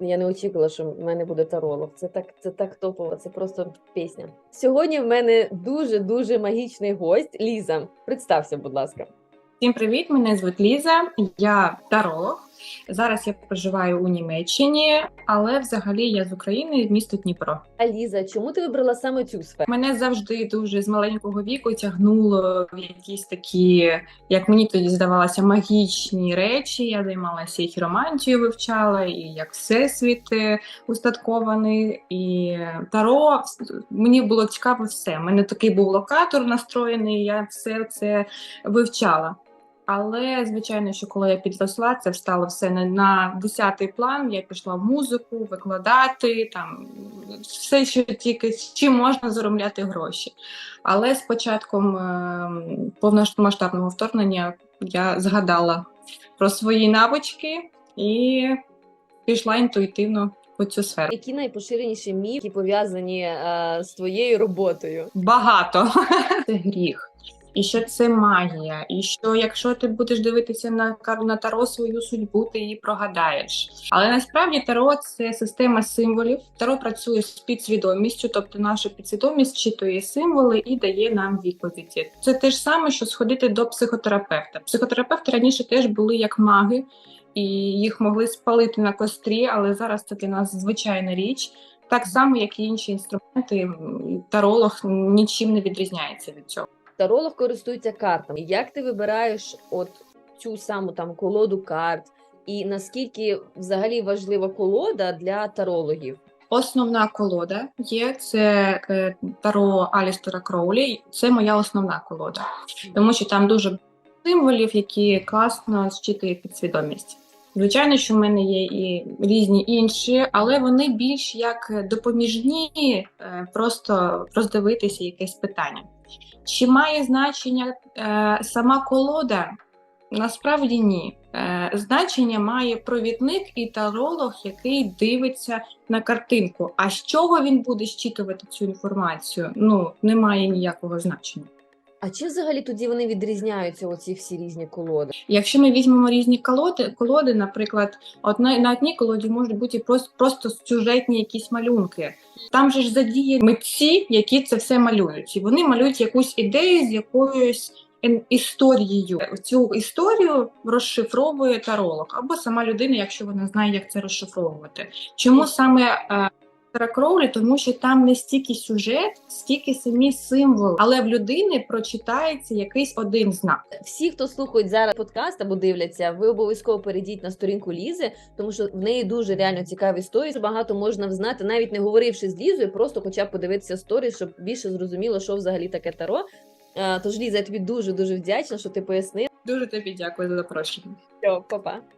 Я не очікувала, що в мене буде таролог. Це так, це так топово, це просто пісня. Сьогодні в мене дуже дуже магічний гость. Ліза, представся, будь ласка. Всім привіт! Мене звуть Ліза, я таролог. Зараз я проживаю у Німеччині, але взагалі я з України, місто Дніпро. А Ліза, чому ти вибрала саме цю сферу? Мене завжди дуже з маленького віку тягнуло в якісь такі, як мені тоді здавалося, магічні речі. Я займалася і хіромантією вивчала, і як всесвіт е, устаткований, і таро. Мені було цікаво все. У мене такий був локатор настроєний, я все це вивчала. Але звичайно, що коли я підросла, це встало все на, на 10-й план. Я пішла в музику, викладати там все, що тільки з чим можна заробляти гроші. Але з початком е, повномасштабного вторгнення я згадала про свої навички і пішла інтуїтивно у цю сферу. Які найпоширеніші міфи, пов'язані е, з твоєю роботою? Багато це гріх. І що це магія, і що якщо ти будеш дивитися на на таро свою судьбу, ти її прогадаєш. Але насправді таро це система символів. Таро працює з підсвідомістю, тобто наша підсвідомість читує символи і дає нам відповіді. Це те ж саме, що сходити до психотерапевта. Психотерапевти раніше теж були як маги, і їх могли спалити на кострі, але зараз це для нас звичайна річ. Так само, як і інші інструменти, таролог нічим не відрізняється від цього. Таролог користується картами. Як ти вибираєш от цю саму там колоду карт, і наскільки взагалі важлива колода для тарологів? Основна колода є це е, таро Алістера Кроулі. Це моя основна колода, тому що там дуже символів, які класно зчитує підсвідомість. Звичайно, що в мене є і різні інші, але вони більш як допоміжні, е, просто роздивитися якесь питання. Чи має значення е, сама колода? Насправді ні. Е, значення має провідник і таролог, який дивиться на картинку. А з чого він буде щитувати цю інформацію? Ну, немає ніякого значення. А чи взагалі тоді вони відрізняються, оці всі різні колоди? Якщо ми візьмемо різні колоди, колоди, наприклад, одна на одній колоді можуть бути просто, просто сюжетні якісь малюнки. Там же ж задіяні митці, які це все малюють, і вони малюють якусь ідею з якоюсь історією. Цю історію розшифровує таролог або сама людина, якщо вона знає, як це розшифровувати. Чому саме е, Кроулі? Тому що там не стільки сюжет, стільки самі символи, але в людини прочитається якийсь один знак. Всі, хто слухають зараз подкаст або дивляться, ви обов'язково перейдіть на сторінку Лізи, тому що в неї дуже реально цікаві історії. Багато можна взнати, навіть не говоривши з Лізою, просто хоча б подивитися сторі, щоб більше зрозуміло, що взагалі таке таро. Е, Тож, Ліза, я тобі дуже дуже вдячна, що ти пояснив. Дуже тобі дякую за запрошення. Все, па-па.